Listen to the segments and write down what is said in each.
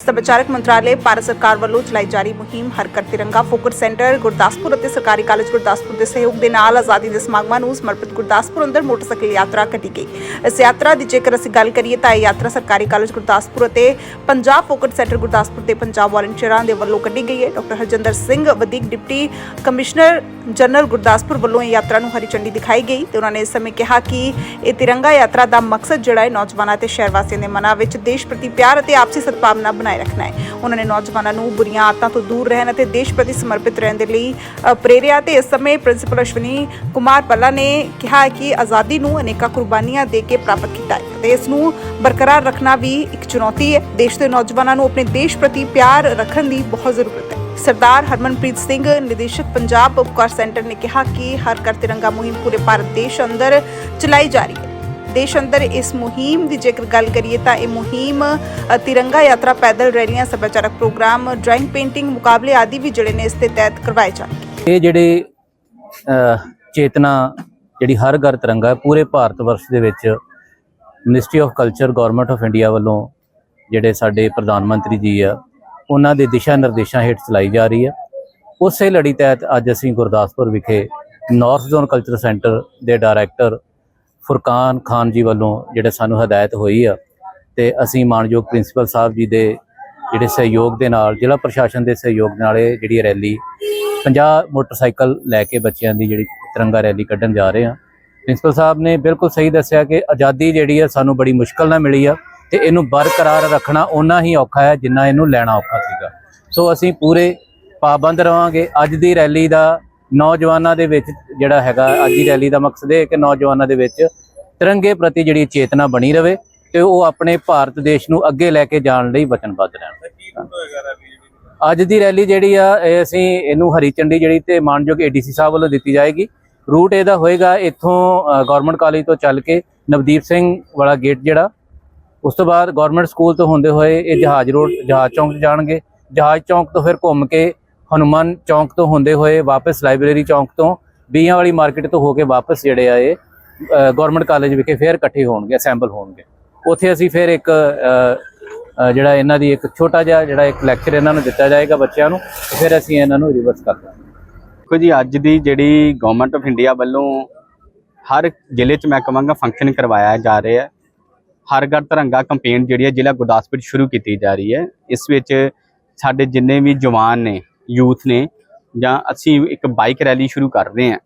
ਸੱਭਿਆਚਾਰਕ ਮੰਤਰਾਲੇ ਭਾਰਤ ਸਰਕਾਰ ਵੱਲੋਂ ਚਲਾਈ ਜਾ ਰਹੀ ਮੁਹਿੰਮ ਹਰ ਘਰ ਤਿਰੰਗਾ ਫੋਕਟ ਸੈਂਟਰ ਗੁਰਦਾਸਪੁਰ ਅਤੇ ਸਰਕਾਰੀ ਕਾਲਜ ਗੁਰਦਾਸਪੁਰ ਦੇ ਸਹਿਯੋਗ ਦੇ ਨਾਲ ਆਜ਼ਾਦੀ ਦੇ ਸਮਾਗਮਾਂ ਨੂੰ ਸਮਰਪਿਤ ਗੁਰਦਾਸਪੁਰ ਅੰਦਰ ਮੋਟਰਸਾਈਕਲ ਯਾਤਰਾ ਕੱਢੀ ਗਈ। ਇਸ ਯਾਤਰਾ ਦੀ ਜੇਕਰ ਅਸੀਂ ਗੱਲ ਕਰੀਏ ਤਾਂ ਇਹ ਯਾਤਰਾ ਸਰਕਾਰੀ ਕਾਲਜ ਗੁਰਦਾਸਪੁਰ ਅਤੇ ਪੰਜਾਬ ਫੋਕਟ ਸੈਂਟਰ ਗੁਰਦਾਸਪੁਰ ਦੇ ਪੰਜਾਬ ਵਾਲੰਟੀਅਰਾਂ ਦੇ ਵੱਲੋਂ ਕੱਢੀ ਗਈ ਹੈ। ਡਾਕਟਰ ਹਰਜਿੰਦਰ ਸਿੰਘ ਵਧੀਕ ਡਿਪਟੀ ਕਮਿਸ਼ਨਰ ਜਨਰਲ ਗੁਰਦਾਸਪੁਰ ਵੱਲੋਂ ਇਹ ਯਾਤਰਾ ਨੂੰ ਹਰੀ ਝੰਡੀ ਦਿਖਾਈ ਗਈ ਤੇ ਉਹਨਾਂ ਨੇ ਇਸ ਸਮੇਂ ਕਿਹਾ ਕਿ ਇਹ ਤਿਰੰਗਾ ਯਾਤਰਾ ਦਾ ਮਕਸਦ ਜਿਹੜਾ ਹੈ ਨੌਜਵਾਨਾਂ ਤੇ ਸ਼ਹਿਰ ਵਾਸੀਆਂ ਦੇ ਮਨਾਂ ਵਿੱਚ ਦੇਸ਼ ਪ੍ਰਤੀ ਪਿਆਰ ਅਤੇ ਆਪਸੀ ਸਦਭਾਵਨਾ ਬਣਾਏ ਰੱਖਣਾ ਹੈ। ਉਹਨਾਂ ਨੇ ਨੌਜਵਾਨਾਂ ਨੂੰ ਬੁਰੀਆਂ ਆਦਤਾਂ ਤੋਂ ਦੂਰ ਰਹਿਣ ਅਤੇ ਦੇਸ਼ ਪ੍ਰਤੀ ਸਮਰਪਿਤ ਰਹਿਣ ਦੇ ਲਈ ਪ੍ਰੇਰਿਆ ਤੇ ਇਸ ਸਮੇਂ ਪ੍ਰਿੰਸੀਪਲ ਅਸ਼ਵਨੀ ਕੁਮਾਰ ਪੱਲਾ ਨੇ ਕਿਹਾ ਕਿ ਆਜ਼ਾਦੀ ਨੂੰ ਅਨੇਕਾਂ ਕੁਰਬਾਨੀਆਂ ਦੇ ਕੇ ਪ੍ਰਾਪਤ ਕੀਤਾ ਹੈ ਤੇ ਇਸ ਨੂੰ ਬਰਕਰਾਰ ਰੱਖਣਾ ਵੀ ਇੱਕ ਚੁਣੌਤੀ ਹੈ। ਦੇਸ਼ ਦੇ ਨੌਜਵਾਨਾਂ ਨੂੰ ਆਪਣੇ ਦੇਸ਼ ਪ੍ਰਤੀ ਪਿਆਰ ਰੱਖਣ ਦੀ ਬਹੁਤ ਜ਼ਰੂਰਤ ਹੈ। ਸਰਦਾਰ ਹਰਮਨਪ੍ਰੀਤ ਸਿੰਘ ਨਿਦੇਸ਼ਕ ਪੰਜਾਬ ਉਪਕਾਰ ਸੈਂਟਰ ਨੇ ਕਿਹਾ ਕਿ ਹਰ ਕਰ ਤਿਰੰਗਾ ਮੁਹਿੰਮ ਪੂਰੇ ਭਾਰਤ ਦੇਸ਼ ਅੰਦਰ ਚਲਾਈ ਜਾ ਰਹੀ ਹੈ। ਦੇਸ਼ ਅੰਦਰ ਇਸ ਮੁਹਿੰਮ ਦੀ ਜੇਕਰ ਗੱਲ ਕਰੀਏ ਤਾਂ ਇਹ ਮੁਹਿੰਮ ਤਿਰੰਗਾ ਯਾਤਰਾ ਪੈਦਲ ਰੈਲੀਆਂ, ਸੱਭਿਆਚਾਰਕ ਪ੍ਰੋਗਰਾਮ, ਡਰਾਇੰਗ, ਪੇਂਟਿੰਗ ਮੁਕਾਬਲੇ ਆਦਿ ਵੀ ਜਿਹੜੇ ਨੇ ਇਸ ਦੇ ਤਹਿਤ ਕਰਵਾਏ ਜਾਣਗੇ। ਇਹ ਜਿਹੜੇ ਚੇਤਨਾ ਜਿਹੜੀ ਹਰ ਘਰ ਤਿਰੰਗਾ ਪੂਰੇ ਭਾਰਤ ਵਰਸ਼ ਦੇ ਵਿੱਚ ministry of culture government of India ਵੱਲੋਂ ਜਿਹੜੇ ਸਾਡੇ ਪ੍ਰਧਾਨ ਮੰਤਰੀ ਜੀ ਆ, ਉਹਨਾਂ ਦੇ ਦਿਸ਼ਾ ਨਿਰਦੇਸ਼ਾਂ ਹੇਠ ਚਲਾਈ ਜਾ ਰਹੀ ਹੈ। ਉਸੇ ਲੜੀ ਤਹਿਤ ਅੱਜ ਅਸੀਂ ਗੁਰਦਾਸਪੁਰ ਵਿਖੇ ਨਾਰਥ ਜ਼ੋਨ ਕਲਚਰ ਸੈਂਟਰ ਦੇ ਡਾਇਰੈਕਟਰ ਫੁਰਕਾਨ ਖਾਨ ਜੀ ਵੱਲੋਂ ਜਿਹੜੇ ਸਾਨੂੰ ਹਦਾਇਤ ਹੋਈ ਆ ਤੇ ਅਸੀਂ ਮਾਨਯੋਗ ਪ੍ਰਿੰਸੀਪਲ ਸਾਹਿਬ ਜੀ ਦੇ ਜਿਹੜੇ ਸਹਿਯੋਗ ਦੇ ਨਾਲ, ਜ਼ਿਲ੍ਹਾ ਪ੍ਰਸ਼ਾਸਨ ਦੇ ਸਹਿਯੋਗ ਨਾਲ ਇਹ ਜਿਹੜੀ ਰੈਲੀ 50 ਮੋਟਰਸਾਈਕਲ ਲੈ ਕੇ ਬੱਚਿਆਂ ਦੀ ਜਿਹੜੀ ਤਿਰੰਗਾ ਰੈਲੀ ਕੱਢਣ ਜਾ ਰਹੇ ਹਾਂ। ਪ੍ਰਿੰਸੀਪਲ ਸਾਹਿਬ ਨੇ ਬਿਲਕੁਲ ਸਹੀ ਦੱਸਿਆ ਕਿ ਆਜ਼ਾਦੀ ਜਿਹੜੀ ਆ ਸਾਨੂੰ ਬੜੀ ਮੁਸ਼ਕਲ ਨਾਲ ਮਿਲੀ ਆ ਤੇ ਇਹਨੂੰ ਬਰਕਰਾਰ ਰੱਖਣਾ ਉਨਾ ਹੀ ਔਖਾ ਹੈ ਜਿੰਨਾ ਇਹਨੂੰ ਲੈਣਾ ਔਖਾ ਸੀਗਾ। ਸੋ ਅਸੀਂ ਪੂਰੇ ਪਾਬੰਦ ਰਵਾਂਗੇ। ਅੱਜ ਦੀ ਰੈਲੀ ਦਾ ਨੌਜਵਾਨਾਂ ਦੇ ਵਿੱਚ ਜਿਹੜਾ ਹੈਗਾ ਅੱਜ ਦੀ ਰੈਲੀ ਦਾ ਮਕਸਦ ਇਹ ਹੈ ਕਿ ਨੌਜਵਾਨਾਂ ਦੇ ਵਿੱਚ ਤਿਰੰਗੇ ਪ੍ਰਤੀ ਜਿਹੜੀ ਚੇਤਨਾ ਬਣੀ ਰਵੇ ਤੇ ਉਹ ਆਪਣੇ ਭਾਰਤ ਦੇਸ਼ ਨੂੰ ਅੱਗੇ ਲੈ ਕੇ ਜਾਣ ਲਈ ਵਚਨਬੱਧ ਰਹਿਣ। ਅੱਜ ਦੀ ਰੈਲੀ ਜਿਹੜੀ ਆ ਇਹ ਅਸੀਂ ਇਹਨੂੰ ਹਰੀ ਝੰਡੀ ਜਿਹੜੀ ਤੇ ਮਾਨਯੋਗ ਏਡੀਸੀ ਸਾਹਿਬ ਵੱਲੋਂ ਦਿੱਤੀ ਜਾਏਗੀ। ਰੂਟ ਇਹਦਾ ਹੋਏਗਾ ਇੱਥੋਂ ਗਵਰਨਮੈਂਟ ਕਾਲਜ ਤੋਂ ਚੱਲ ਕੇ ਨਵਦੀਪ ਸਿੰਘ ਵਾਲਾ ਗੇਟ ਜਿਹੜਾ। ਉਸ ਤੋਂ ਬਾਅਦ ਗਵਰਨਮੈਂਟ ਸਕੂਲ ਤੋਂ ਹੁੰਦੇ ਹੋਏ ਇਹ ਜਹਾਜ਼ ਰੋਡ ਜਹਾਜ਼ ਚੌਂਕ ਜਾਣਗੇ। ਜਹਾਜ਼ ਚੌਂਕ ਤੋਂ ਫਿਰ ਘੁੰਮ ਕੇ ਹਨੂੰਮਾਨ ਚੌਂਕ ਤੋਂ ਹੁੰਦੇ ਹੋਏ ਵਾਪਸ ਲਾਇਬ੍ਰੇਰੀ ਚੌਂਕ ਤੋਂ ਬੀਆਂ ਵਾਲੀ ਮਾਰਕੀਟ ਤੋਂ ਹੋ ਕੇ ਵਾਪਸ ਜਿਹੜੇ ਆ ਇਹ ਗਵਰਨਮੈਂਟ ਕਾਲਜ ਵਿਖੇ ਫਿਰ ਇਕੱਠੇ ਹੋਣਗੇ ਅਸੈਂਬਲ ਹੋਣਗੇ। ਉੱਥੇ ਅਸੀਂ ਫਿਰ ਇੱਕ ਜਿਹੜਾ ਇਹਨਾਂ ਦੀ ਇੱਕ ਛੋਟਾ ਜਿਹਾ ਜਿਹੜਾ ਇੱਕ ਲੈਕਚਰ ਇਹਨਾਂ ਨੂੰ ਦਿੱਤਾ ਜਾਏਗਾ ਬੱਚਿਆਂ ਨੂੰ, ਫਿਰ ਅਸੀਂ ਇਹਨਾਂ ਨੂੰ ਰਿਵਰਸ ਕਰ ਦਾਂਗੇ। ਦੇਖੋ ਜੀ, ਅੱਜ ਦੀ ਜਿਹੜੀ ਗਵਰਨਮੈਂਟ ਆਫ ਇੰਡੀਆ ਵੱਲੋਂ ਹਰ ਜ਼ਿਲ੍ਹੇ 'ਚ ਮੈਂ ਕਹਾਂਗਾ ਫੰਕਸ਼ਨ ਕਰਵਾਇਆ ਜਾ ਰਿਹਾ ਹੈ। ਹਰ ਘਰ ਤਿਰੰਗਾ ਕੈਂਪੇਨ ਜਿਹੜੀ ਹੈ ਜ਼ਿਲ੍ਹਾ ਗੁਰਦਾਸਪੁਰ 'ਚ ਸ਼ੁਰੂ ਕੀਤੀ ਜਾ ਰਹੀ ਹੈ। ਇਸ ਵਿੱਚ ਸਾਡੇ ਜਿੰਨੇ ਵੀ ਜਵਾਨ ਨੇ ਯੂਥ ਨੇ ਜਾਂ ਅਸੀਂ ਇੱਕ ਬਾਈਕ ਰੈਲੀ ਸ਼ੁਰੂ ਕਰ ਰਹੇ ਹਾਂ।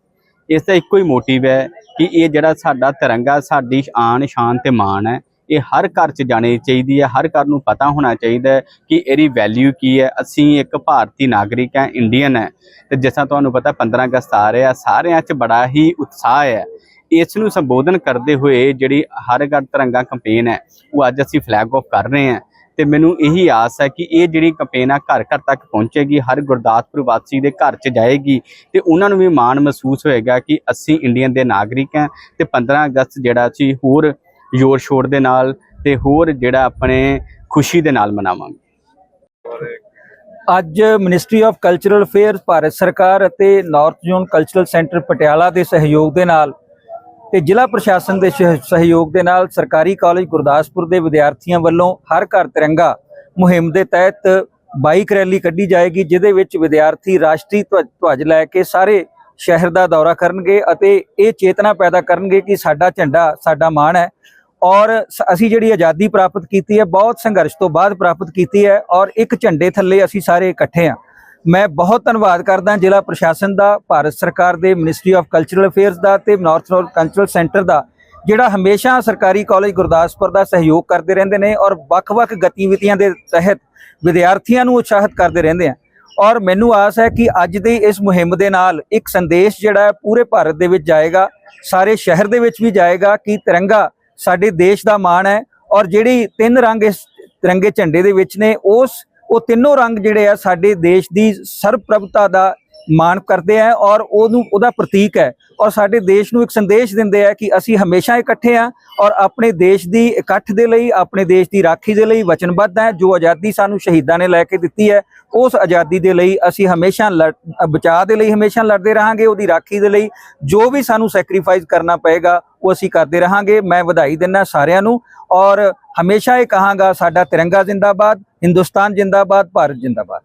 ਇਸ ਦਾ ਇੱਕੋ ਹੀ ਮੋਟਿਵ ਹੈ ਕਿ ਇਹ ਜਿਹੜਾ ਸਾਡਾ ਤਿਰੰਗਾ, ਸਾਡੀ ਆਨ ਸ਼ਾਨ ਤੇ ਮਾਣ ਹੈ, ਇਹ ਹਰ ਘਰ 'ਚ ਜਾਣੀ ਚਾਹੀਦੀ ਹੈ, ਹਰ ਘਰ ਨੂੰ ਪਤਾ ਹੋਣਾ ਚਾਹੀਦਾ ਹੈ ਕਿ ਇਹਦੀ ਵੈਲਿਊ ਕੀ ਹੈ। ਅਸੀਂ ਇੱਕ ਭਾਰਤੀ ਨਾਗਰਿਕ ਹੈ ਇੰਡੀਅਨ ਹੈ ਤੇ ਜਿਸ ਤਰ੍ਹਾਂ ਤੁਹਾਨੂੰ ਪਤਾ 15 ਅਗਸਤ ਆ ਰਿਹਾ, ਸਾਰਿਆਂ 'ਚ ਬੜਾ ਹੀ ਉਤਸ਼ਾਹ ਹੈ। ਇਸ ਨੂੰ ਸੰਬੋਧਨ ਕਰਦੇ ਹੋਏ ਜਿਹੜੀ ਹਰ ਘਰ ਤਿਰੰਗਾ ਕੈਂਪੇਨ ਹੈ, ਉਹ ਅੱਜ ਅਸੀਂ ਫਲੈਗ ਆਫ ਕਰ ਰਹੇ ਹਾਂ। ਤੇ ਮੈਨੂੰ ਇਹੀ ਆਸ ਹੈ ਕਿ ਇਹ ਜਿਹੜੀ ਕੈਂਪੇਨ ਆ ਘਰ ਘਰ ਤੱਕ ਪਹੁੰਚੇਗੀ, ਹਰ ਗੁਰਦਾਸਪੁਰ ਵਾਸੀ ਦੇ ਘਰ 'ਚ ਜਾਏਗੀ ਤੇ ਉਹਨਾਂ ਨੂੰ ਵੀ ਮਾਣ ਮਹਿਸੂਸ ਹੋਏਗਾ ਕਿ ਅਸੀਂ ਇੰਡੀਅਨ ਦੇ ਨਾਗਰਿਕ ਹਾਂ ਤੇ 15 ਅਗਸਤ ਜਿਹੜਾ ਅਸੀਂ ਹੋਰ ਜ਼ੋਰ ਸ਼ੋਰ ਦੇ ਨਾਲ ਤੇ ਹੋਰ ਜਿਹੜਾ ਆਪਣੇ ਖੁਸ਼ੀ ਦੇ ਨਾਲ ਮਨਾਵਾਂਗੇ। ਅੱਜ ministry of cultural affairs Bharat ਸਰਕਾਰ ਅਤੇ north zone cultural centre Patiala ਦੇ ਸਹਿਯੋਗ ਦੇ ਨਾਲ ਤੇ ਜ਼ਿਲ੍ਹਾ ਪ੍ਰਸ਼ਾਸਨ ਦੇ ਸਹਿ- ਸਹਿਯੋਗ ਦੇ ਨਾਲ ਸਰਕਾਰੀ ਕਾਲਜ ਗੁਰਦਾਸਪੁਰ ਦੇ ਵਿਦਿਆਰਥੀਆਂ ਵੱਲੋਂ ਹਰ ਘਰ ਤਿਰੰਗਾ ਮੁਹਿੰਮ ਦੇ ਤਹਿਤ ਬਾਈਕ ਰੈਲੀ ਕੱਢੀ ਜਾਏਗੀ, ਜਿਹਦੇ ਵਿੱਚ ਵਿਦਿਆਰਥੀ ਰਾਸ਼ਟਰੀ ਧਵ- ਧਵਜ ਲੈ ਕੇ ਸਾਰੇ ਸ਼ਹਿਰ ਦਾ ਦੌਰਾ ਕਰਨਗੇ ਅਤੇ ਇਹ ਚੇਤਨਾ ਪੈਦਾ ਕਰਨਗੇ ਕਿ ਸਾਡਾ ਝੰਡਾ, ਸਾਡਾ ਮਾਣ ਹੈ ਔਰ ਸ- ਅਸੀਂ ਜਿਹੜੀ ਆਜ਼ਾਦੀ ਪ੍ਰਾਪਤ ਕੀਤੀ ਹੈ, ਬਹੁਤ ਸੰਘਰਸ਼ ਤੋਂ ਬਾਅਦ ਪ੍ਰਾਪਤ ਕੀਤੀ ਹੈ ਔਰ ਇੱਕ ਝੰਡੇ ਥੱਲੇ ਅਸੀਂ ਸਾਰੇ ਇਕੱਠੇ ਹਾਂ। ਮੈਂ ਬਹੁਤ ਧੰਨਵਾਦ ਕਰਦਾ ਜ਼ਿਲ੍ਹਾ ਪ੍ਰਸ਼ਾਸਨ ਦਾ, ਭਾਰਤ ਸਰਕਾਰ ਦੇ ਮਿਨਿਸਟਰੀ ਆਫ ਕਲਚਰਲ ਅਫੇਅਰਸ ਦਾ ਤੇ ਨਾਰਥ ਰੋਡ ਕਲਚਰਲ ਸੈਂਟਰ ਦਾ, ਜਿਹੜਾ ਹਮੇਸ਼ਾ ਸਰਕਾਰੀ ਕਾਲਜ ਗੁਰਦਾਸਪੁਰ ਦਾ ਸਹਿਯੋਗ ਕਰਦੇ ਰਹਿੰਦੇ ਨੇ ਔਰ ਵੱਖ-ਵੱਖ ਗਤੀਵਿਧੀਆਂ ਦੇ ਤਹਿਤ ਵਿਦਿਆਰਥੀਆਂ ਨੂੰ ਉਤਸ਼ਾਹਿਤ ਕਰਦੇ ਰਹਿੰਦੇ ਆ। ਔਰ ਮੈਨੂੰ ਆਸ ਹੈ ਕਿ ਅੱਜ ਦੀ ਇਸ ਮੁਹਿੰਮ ਦੇ ਨਾਲ ਇੱਕ ਸੰਦੇਸ਼ ਜਿਹੜਾ ਹੈ ਪੂਰੇ ਭਾਰਤ ਦੇ ਵਿੱਚ ਜਾਏਗਾ, ਸਾਰੇ ਸ਼ਹਿਰ ਦੇ ਵਿੱਚ ਵੀ ਜਾਏਗਾ ਕਿ ਤਿਰੰਗਾ ਸਾਡੇ ਦੇਸ਼ ਦਾ ਮਾਣ ਹੈ ਔਰ ਜਿਹੜੀ ਤਿੰਨ ਰੰਗ ਇਸ ਤਿਰੰਗੇ ਝੰਡੇ ਦੇ ਵਿੱਚ ਨੇ, ਉਸ ਉਹ ਤਿੰਨੋਂ ਰੰਗ ਜਿਹੜੇ ਆ ਸਾਡੇ ਦੇਸ਼ ਦੀ ਸਰਬਪ੍ਰਭਤਾ ਦਾ ਮਾਣ ਕਰਦੇ ਆ ਔਰ ਉਹਨੂੰ ਉਹਦਾ ਪ੍ਰਤੀਕ ਹੈ। ਔਰ ਸਾਡੇ ਦੇਸ਼ ਨੂੰ ਇੱਕ ਸੰਦੇਸ਼ ਦਿੰਦੇ ਆ ਕਿ ਅਸੀਂ ਹਮੇਸ਼ਾ ਇਕੱਠੇ ਆ ਔਰ ਆਪਣੇ ਦੇਸ਼ ਦੀ ਇਕੱਠ ਦੇ ਲਈ, ਆਪਣੇ ਦੇਸ਼ ਦੀ ਰਾਖੀ ਦੇ ਲਈ ਵਚਨਬੱਧ ਹੈ ਜੋ ਆਜ਼ਾਦੀ ਸਾਨੂੰ ਸ਼ਹੀਦਾਂ ਨੇ ਲੈ ਕੇ ਦਿੱਤੀ ਹੈ, ਉਸ ਆਜ਼ਾਦੀ ਦੇ ਲਈ ਅਸੀਂ ਹਮੇਸ਼ਾ ਲੜ- ਬਚਾਅ ਦੇ ਲਈ ਹਮੇਸ਼ਾ ਲੜਦੇ ਰਹਾਂਗੇ। ਉਹਦੀ ਰਾਖੀ ਦੇ ਲਈ ਜੋ ਵੀ ਸਾਨੂੰ ਸੈਕਰੀਫਾਈਸ ਕਰਨਾ ਪਏਗਾ, ਉਹ ਅਸੀਂ ਕਰਦੇ ਰਹਾਂਗੇ। ਮੈਂ ਵਧਾਈ ਦਿੰਦਾ ਸਾਰਿਆਂ ਨੂੰ ਔਰ ਹਮੇਸ਼ਾ ਇਹ ਕਹਾਂਗਾ, ਸਾਡਾ ਤਿਰੰਗਾ ਜ਼ਿੰਦਾਬਾਦ, ਹਿੰਦੁਸਤਾਨ ਜ਼ਿੰਦਾਬਾਦ, ਭਾਰਤ ਜ਼ਿੰਦਾਬਾਦ।